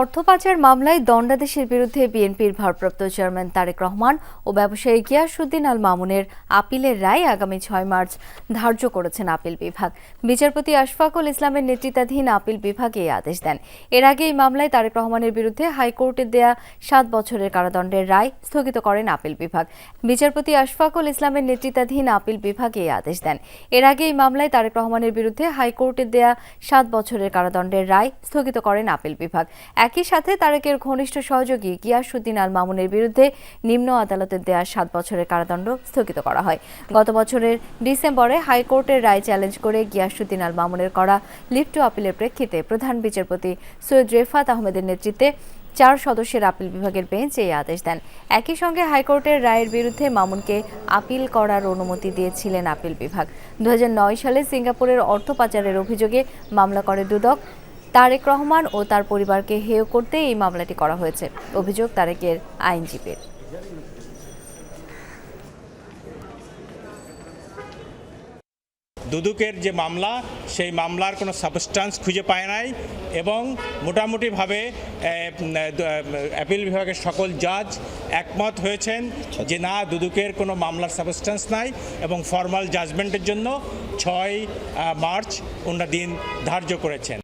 অর্থ পাচার মামলায় দণ্ডাদেশের বিরুদ্ধে বিএনপির ভারপ্রাপ্ত চেয়ারম্যান তারেক রহমান ও ব্যবসায়ী গিয়াসুদ্দিন আল মামুনের আপিলের রায় আগামী ছয় মার্চ ধার্য করেছেন আপিল বিভাগ। বিচারপতি আশফাকুল ইসলামের নেতৃত্বাধীন আপিল বিভাগ এই আদেশ দেন। এর আগে এই মামলায় তারেক রহমানের বিরুদ্ধে হাইকোর্টের দেয়া সাত বছরের কারাদণ্ডের রায় স্থগিত করেন আপিল বিভাগ। বিচারপতি আশফাকুল ইসলামের নেতৃত্বাধীন আপিল বিভাগ এই আদেশ দেন। এর আগে এই মামলায় তারেক রহমানের বিরুদ্ধে হাইকোর্টের দেয়া সাত বছরের কারাদণ্ডের রায় স্থগিত করেন আপিল বিভাগ। একই সাথে তারেকের ঘনিষ্ঠ সহযোগী গিয়াসুদ্দিন আল মামুনের বিরুদ্ধে নিম্ন আদালতের দেয়া সাত বছরের কারাদণ্ড স্থগিত করা হয়। গত বছরের ডিসেম্বরে হাইকোর্টের রায় চ্যালেঞ্জ করে গিয়াসুদ্দিন আল মামুনের করা লিফট টু আপিলের প্রেক্ষিতে প্রধান বিচারপতি সৈয়দ রেফাত আহমেদের নেতৃত্বে চার সদস্যের আপিল বিভাগের বেঞ্চ এই আদেশ দেন। একই সঙ্গে হাইকোর্টের রায়ের বিরুদ্ধে মামুনকে আপিল করার অনুমতি দিয়েছিলেন আপিল বিভাগ। দু হাজার নয় সালে সিঙ্গাপুরের অর্থ পাচারের অভিযোগে মামলা করে দুদক তারেক রহমান ও তার পরিবারকে হেয় করতে এই মামলাটি করা হয়েছে। অভিযোগ তারেকের আইনজীবীর। দুদুকের যে মামলা, সেই মামলার কোনো সাবস্টান্স খুঁজে পায় নাই এবং মোটামুটিভাবে অ্যাপিল বিভাগের সকল জাজ একমত হয়েছেন যে না, দুদুকের কোনো মামলার সাবস্টান্স নাই এবং ফর্মাল জাজমেন্টের জন্য ছয় মার্চ ওনারা দিন ধার্য করেছেন।